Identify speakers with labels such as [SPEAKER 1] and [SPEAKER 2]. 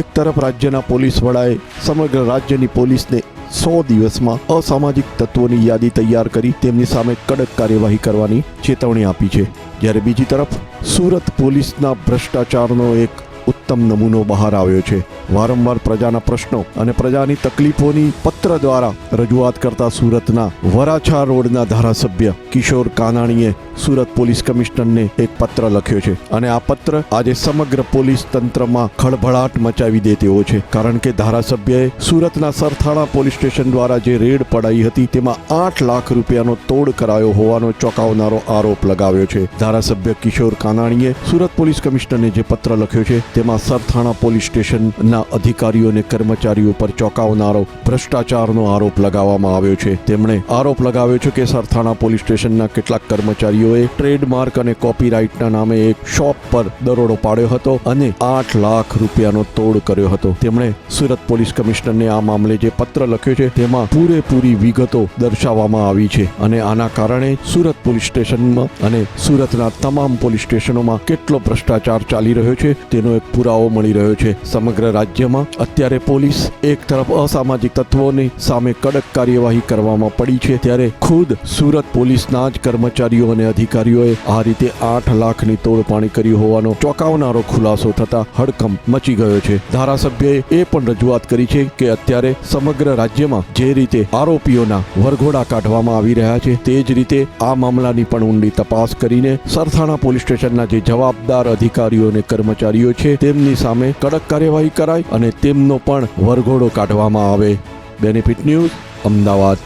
[SPEAKER 1] એક તરફ રાજ્યના પોલીસ વડાએ સમગ્ર રાજ્યની પોલીસને સો દિવસમાં અસામાજિક તત્વોની યાદી તૈયાર કરી તેમની સામે કડક કાર્યવાહી કરવાની ચેતવણી આપી છે. જ્યારે બીજી તરફ સુરત પોલીસના ભ્રષ્ટાચારનો એક ઉત્તમ નમૂનો બહાર આવ્યો છે. વારંવાર પ્રજાના પ્રશ્નો અને પ્રજાની તકલીફોની પત્ર દ્વારા રજૂઆત કરતા સુરતના વરાછા રોડના ધારાસભ્ય કિશોર કાનાણીએ સુરત પોલીસ કમિશનરને એક પત્ર લખ્યો છે અને આ પત્ર આજે સમગ્ર પોલીસ તંત્રમાં ખળભળાટ મચાવી દે તેવો છે. કારણ કે ધારાસભ્યએ સુરતના સરથાણા પોલીસ સ્ટેશન દ્વારા જે રેડ પડાઈ હતી તેમાં આઠ લાખ રૂપિયાનો તોડ કરાયો હોવાનો ચોંકાવનારો આરોપ લગાવ્યો છે. ધારાસભ્ય કિશોર કાનાણીએ સુરત પોલીસ કમિશનરને જે પત્ર લખ્યો છે તેમાં સરથાણા પોલીસ સ્ટેશનના અધિકારીઓ અને કર્મચારીઓ પર ચોંકાવનારો ભ્રષ્ટાચારનો આરોપ લગાવવામાં આવ્યો છે. તેમણે આરોપ લગાવ્યો છે કે સરથાણા પોલીસ સ્ટેશનના કેટલાક કર્મચારીઓએ ટ્રેડમાર્ક અને કોપીરાઇટના નામે એક શોપ પર દરોડો પાડ્યો હતો અને આઠ લાખ રૂપિયાનો તોડ કર્યો હતો. તેમણે સુરત પોલીસ કમિશનરને આ મામલે જે પત્ર લખ્યો છે તેમાં પૂરેપૂરી વિગતો દર્શાવવામાં આવી છે અને આના કારણે સુરત પોલીસ સ્ટેશનમાં અને સુરતના તમામ પોલીસ સ્ટેશનોમાં કેટલો ભ્રષ્ટાચાર ચાલી રહ્યો છે તેનો એક પુરાવો મળી રહ્યો છે. સમગ્ર રાજ્યમાં અત્યારે પોલીસ એક તરફ અસામાજિક તત્વોની સામે કડક કાર્યવાહી કરવામાં પડી છે ત્યારે ખુદ સુરત પોલીસના જ કર્મચારીઓ અને અધિકારીઓએ આ રીતે આઠ લાખની તોડપાણી કરી હોવાનો ચોંકાવનારો ખુલાસો થતા હડકંપ મચી ગયો છે. ધારાસભ્યએ એ પણ રજૂઆત કરી છે કે અત્યારે સમગ્ર રાજ્યમાં જે રીતે આરોપીઓના વરઘોડા કાઢવામાં આવી રહ્યા છે તે જ રીતે આ મામલાની પણ ઊંડી તપાસ કરીને સરથાણા પોલીસ સ્ટેશનના જે જવાબદાર અધિકારીઓ અને કર્મચારીઓ છે તેમની સામે કડક કાર્યવાહી કરાય અને તેમનો પણ વરઘોડો કાઢવામાં આવે. Benefit news Ahmedabad.